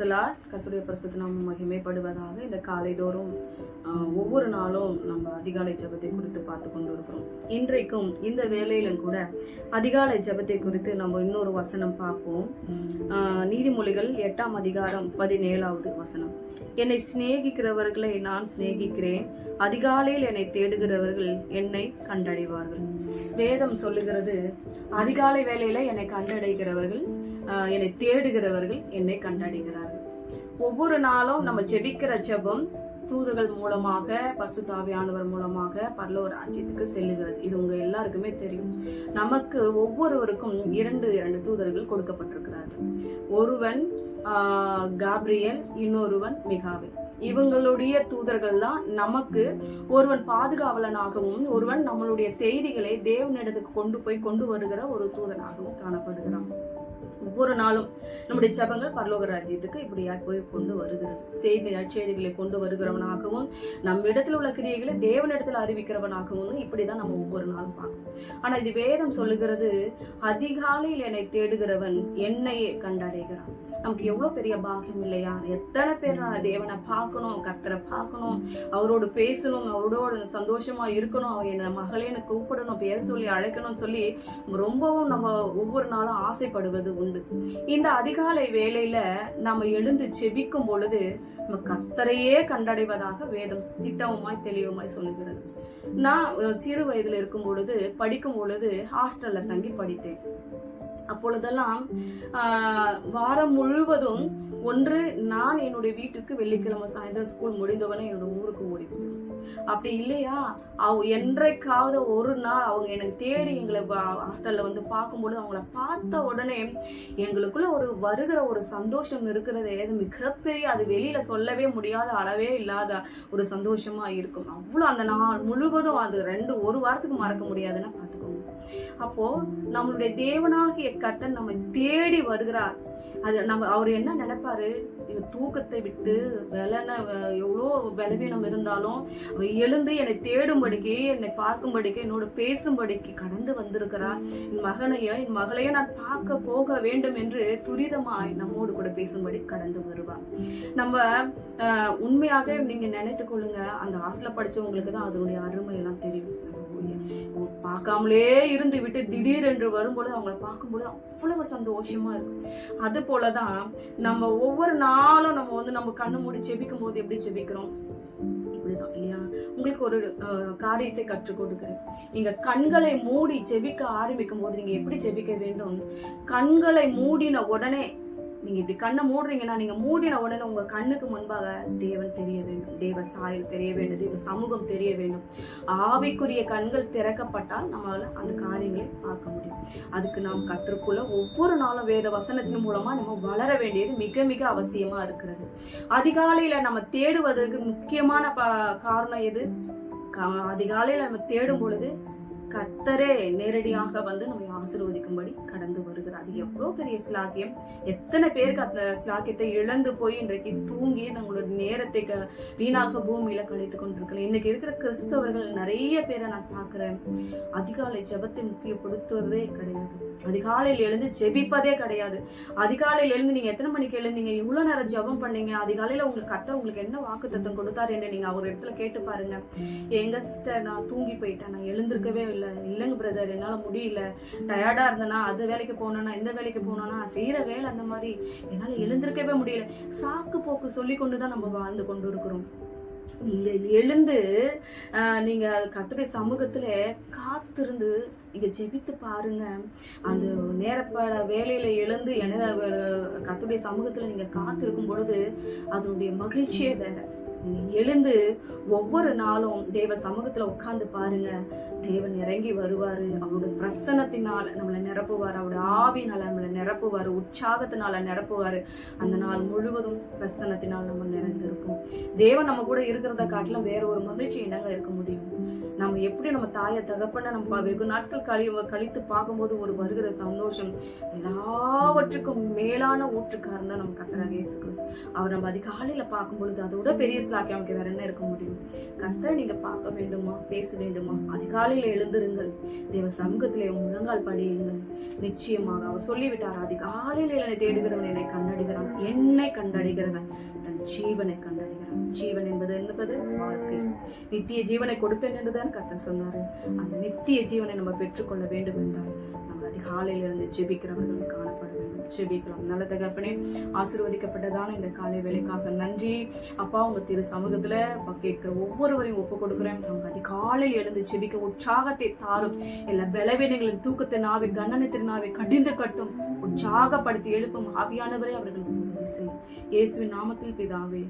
பிரைஸ்தலா கத்துடைய பரிசுத்த நாமம் மகிமைப்படுவதாக இந்த காலைதோறும் தோறும் ஒவ்வொரு நாளும் நம்ம அதிகாலை ஜெபத்தை குறித்து பார்த்து கொண்டு இருக்கிறோம் இன்றைக்கும் இந்த வேலையிலும் கூட அதிகாலை ஜெபத்தை குறித்து நம்ம இன்னொரு வசனம் பார்ப்போம். நீதிமொழிகள் எட்டாம் அதிகாரம் பதினேழாவது வசனம். என்னை சிநேகிக்கிறவர்களை நான் சிநேகிக்கிறேன். அதிகாலையில் என்னை தேடுகிறவர்கள் என்னை கண்டடைவார்கள். வேதம் சொல்லுகிறது அதிகாலை வேலையில என்னை கண்டடைகிறவர்கள் என்னை தேடுகிறவர்கள் என்னை கண்டடைகிறார்கள். ஒவ்வொரு நாளும் நம்ம ஜெபிக்கிற ஜெபம் தூதுகள் மூலமாக பசுதாவியானவர் மூலமாக பரலோக ராஜ்யத்துக்கு செல்லுகிறது. இது உங்க எல்லாருக்குமே தெரியும். நமக்கு ஒவ்வொருவருக்கும் இரண்டு இரண்டு தூதர்கள் கொடுக்கப்பட்டிருக்கிறார்கள். ஒருவன் காப்ரியல் இன்னொருவன் மிகாவே இவங்களுடைய தூதர்கள் தான் நமக்கு ஒருவன் பாதுகாவலனாகவும் ஒருவன் நம்மளுடைய செய்திகளை தேவனிடத்துக்கு கொண்டு போய் கொண்டு வருகிற ஒரு தூதனாகவும் காணப்படுகிறான். ஒவ்வொரு நாளும் நம்முடைய ஜபங்கள் பரலோக ராஜ்யத்துக்கு இப்படியா போய் கொண்டு வருகிறது. செய்தி நற்செய்திகளை கொண்டு வருகிறவனாகவும் நம்ம இடத்துல உள்ள கிரியைகளை தேவனிடத்தில் அறிவிக்கிறவனாகவும் இப்படிதான் நம்ம ஒவ்வொரு நாளும் பார்க்கணும் ஆனா இது வேதம் சொல்லுகிறது அதிகாலையில் என்னை தேடுகிறவன் என்னையே கண்டடைகிறான். நமக்கு எவ்வளவு பெரிய பாக்கியம் இல்லையா? எத்தனை பேர் நான் தேவனை பார்க்கணும் கர்த்தரை பார்க்கணும் அவரோடு பேசணும் அவரோட சந்தோஷமா இருக்கணும் அவன் என்ன மகளேன்னு கூப்பிடணும் பேர் சொல்லி அழைக்கணும்னு சொல்லி ரொம்பவும் நம்ம ஒவ்வொரு நாளும் ஆசைப்படுவது உண்டு. இந்த அதிகாலை வேலையில நம்ம எழுந்து செபிக்கும் பொழுது நம்ம கத்தரையே கண்டடைவதாக வேதம் திட்டவுமாய் தெளிவுமாய் சொல்லுகிறது. நான் சிறு வயதில் இருக்கும் பொழுது படிக்கும் பொழுது ஹாஸ்டல்ல தங்கி படித்தேன். அப்பொழுதெல்லாம் வாரம் முழுவதும் ஒன்று நான் என்னுடைய வீட்டுக்கு வெள்ளிக்கிழமை சாயந்தரம் ஸ்கூல் முடிந்தவனே என்னோட ஊருக்கு ஓடி அப்படி இல்லையா? அவ என்றைக்காவது ஒரு நாள் அவங்க எனக்கு தேடி எங்களை ஹாஸ்டல்ல வந்து பார்க்கும்போது அவங்கள பார்த்த உடனே எங்களுக்குள்ள ஒரு வருகிற ஒரு சந்தோஷம் இருக்கிறதே. அது மிகப்பெரிய அது வெளியில சொல்லவே முடியாத அளவே இல்லாத ஒரு சந்தோஷமா இருக்கும். அவ்வளோ அந்த நாள் முழுவதும் அது ரெண்டு ஒரு வாரத்துக்கு மறக்க முடியாதுன்னு பார்த்துக்கோங்க. அப்போ நம்மளுடைய தேவனாகிய கத்தன் நம்ம தேடி வருகிறார். அது நம்ம அவர் என்ன நினைப்பாரு? இந்த தூக்கத்தை விட்டு வெலன எவ்வளோ பலவீனம் இருந்தாலும் எழுந்து என்னை தேடும்படிக்கு என்னை பார்க்கும்படிக்கு என்னோட பேசும்படிக்கு கடந்து வந்திருக்கிறார். என் மகனையோ என் மகளையோ நான் பார்க்க போக வேண்டும் என்று துரிதமாய் நம்மோடு கூட பேசும்படி கடந்து வருவார். நம்ம உண்மையாக நீங்க நினைத்து கொள்ளுங்க. அந்த ஹாஸ்டலில் படிச்சவங்களுக்கு தான் அதனுடைய அருமையெல்லாம் தெரியும். பார்க்காமலே இருந்து விட்டு திடீரென்று வரும்பொழுது அவங்கள பார்க்கும்போது அவ்வளவு சந்தோஷமா இருக்கும் அது போலதான் நம்ம ஒவ்வொரு நாளும் நம்ம வந்து நம்ம கண்ணு மூடி ஜெபிக்கும் போது எப்படி ஜெபிக்கிறோம்? இப்படிதான் இல்லையா? உங்களுக்கு ஒரு காரியத்தை கற்றுக் கொடுக்குறேன். நீங்க கண்களை மூடி ஜெபிக்க ஆரம்பிக்கும் போது நீங்க எப்படி ஜெபிக்க வேண்டும்? கண்களை மூடின உடனே நீங்க இப்படி கண்ணை மூடுறீங்கன்னா நீங்க மூடின உடனே உங்க கண்ணுக்கு முன்பாக தேவன் தெரிய வேண்டும். தேவ சாயல் தெரிய வேண்டும். தேவ சமூகம் தெரிய வேண்டும். ஆவிக்குரிய கண்கள் திறக்கப்பட்டால் நம்மளால அந்த காரியங்களை பார்க்க முடியும். அதுக்கு நாம் கற்றுக்குள்ள ஒவ்வொரு நாளும் வேத வசனத்தின் மூலமா நம்ம வளர வேண்டியது மிக மிக அவசியமா இருக்கிறது. அதிகாலையில நம்ம தேடுவதற்கு முக்கியமான ப- காரணம் எது? க- அதிகாலையில நம்ம தேடும் பொழுது கத்தரே நேரடியாக வந்து நம்மை ஆசீர்வதிக்கும்படி கடந்து வருகிறார். அது எவ்வளோ பெரிய ஸ்லாக்கியம் எத்தனை பேருக்கு அந்த ஸ்லாக்கியத்தை இழந்து போய் இன்றைக்கு தூங்கி நம்மளோட நேரத்தை க- வீணாக பூமியில கழித்து கொண்டிருக்கலாம் இன்னைக்கு இருக்கிற கிறிஸ்தவர்கள் நிறைய பேரை நான் பார்க்குறேன். அதிகாலை ஜெபத்தை முக்கியப்படுத்துவதே கிடையாது. அதிகாலையில் எழுந்து ஜெபிப்பதே கிடையாது. அதிகாலையில் எழுந்து நீங்க எத்தனை மணிக்கு எழுந்தீங்க? இவ்வளவு நேரம் ஜெபம் பண்ணீங்க. அதிகாலையில உங்களுக்கு கர்த்தர் உங்களுக்கு என்ன வாக்குத்தத்தம் கொடுத்தாரு என்று நீங்க அவர் இடத்துல கேட்டு பாருங்க. எங்க சிஸ்டர் நான் தூங்கி போயிட்டேன். நான் எழுந்திருக்கவே இல்லை. இல்லைங்க பிரதர் என்னால முடியல. டயர்டா இருந்தேன்னா அது வேலைக்கு போனேன்னா இந்த வேலைக்கு போனேன்னா நான் செய்யற வேலை அந்த மாதிரி. என்னால எழுந்திருக்கவே முடியல. சாக்கு போக்கு சொல்லி கொண்டு தான் நம்ம வாழ்ந்து கொண்டு இருக்கிறோம். எழுந்து நீங்கள் நீங்க சமூகத்தில் சமூகத்துல காத்திருந்து நீங்க ஜெபித்து பாருங்க. அந்த நேரப்பட வேலையில எழுந்து என கத்துடைய சமூகத்துல நீங்க காத்திருக்கும் பொழுது அதனுடைய மகிழ்ச்சியே வேற. எழுந்து ஒவ்வொரு நாளும் தேவ சமூகத்துல உட்கார்ந்து பாருங்க. தேவன் இறங்கி வருவாரு. அவருடைய பிரசன்னத்தினால நம்மளை நிரப்புவார். அவருடைய ஆவினால நம்மளை நிரப்புவார். உற்சாகத்தினால நிரப்புவார். அந்த நாள் முழுவதும் பிரசன்னத்தினால் நம்ம நிறைந்திருப்போம். தேவன் நம்ம கூட இருக்கிறத காட்டிலும் வேற ஒரு மகிழ்ச்சி என்னங்க இருக்க முடியும்? நம்ம எப்படி நம்ம தாயை தகப்பனை நம்ம வெகு நாட்கள் கழி கழித்து பார்க்கும்போது ஒரு வருகிற சந்தோஷம் எல்லாவற்றுக்கும் மேலான ஊற்றுக்காரன் நம்ம கத்தராக இயேசு கிறிஸ்து. அவர் நம்ம அதிகாலையில் பார்க்கும்பொழுது அதோட பெரிய ஸ்லாக்கியம் நமக்கு வேற என்ன இருக்க முடியும்? கத்தரை நீங்க பார்க்க வேண்டுமா? பேச வேண்டுமா? அதிகாலையில அதிகாலையில் எழுந்திருங்கள். தேவ சமூகத்திலே முழங்கால் படியுங்கள். நிச்சயமாக அவர் சொல்லிவிட்டார் அதிகாலையில் என்னை தேடுகிறவன் என்னை கண்டடைகிறான். என்னை கண்டடைகிறவன் தன் ஜீவனை கண்டடைகிறான். ஜீவன் என்பது என்பது வாழ்க்கை. நித்திய ஜீவனை கொடுப்பேன் என்றுதான் கர்த்தர் சொன்னாரு. அந்த நித்திய ஜீவனை நம்ம பெற்றுக்கொள்ள வேண்டும் என்றால் நம்ம அதிகாலையில் இருந்து ஜெபிக்கிறவர்கள் காணப்படும் ஜெபிக்கிறோம். நல்ல தகப்பனே ஆசீர்வதிக்கப்பட்டதான இந்த காலை வேலைக்காக நன்றி. அப்பா உங்க திரு சமூகத்துல கேட்கிற ஒவ்வொருவரையும் ஒப்பு கொடுக்குறேன். அவங்க அதிகாலையில் எழுந்து ஜெபிக்க உற்சாகத்தை தாரும். எல்லா பலவீனங்களின் தூக்கத்தை நாவை கண்ணனத்தின் நாவை கடிந்து கட்டும். உற்சாகப்படுத்தி எழுப்பும் ஆவியானவரே அவர்களுக்கு உதவி செய்யும். இயேசுவின் நாமத்தில் பிதாவே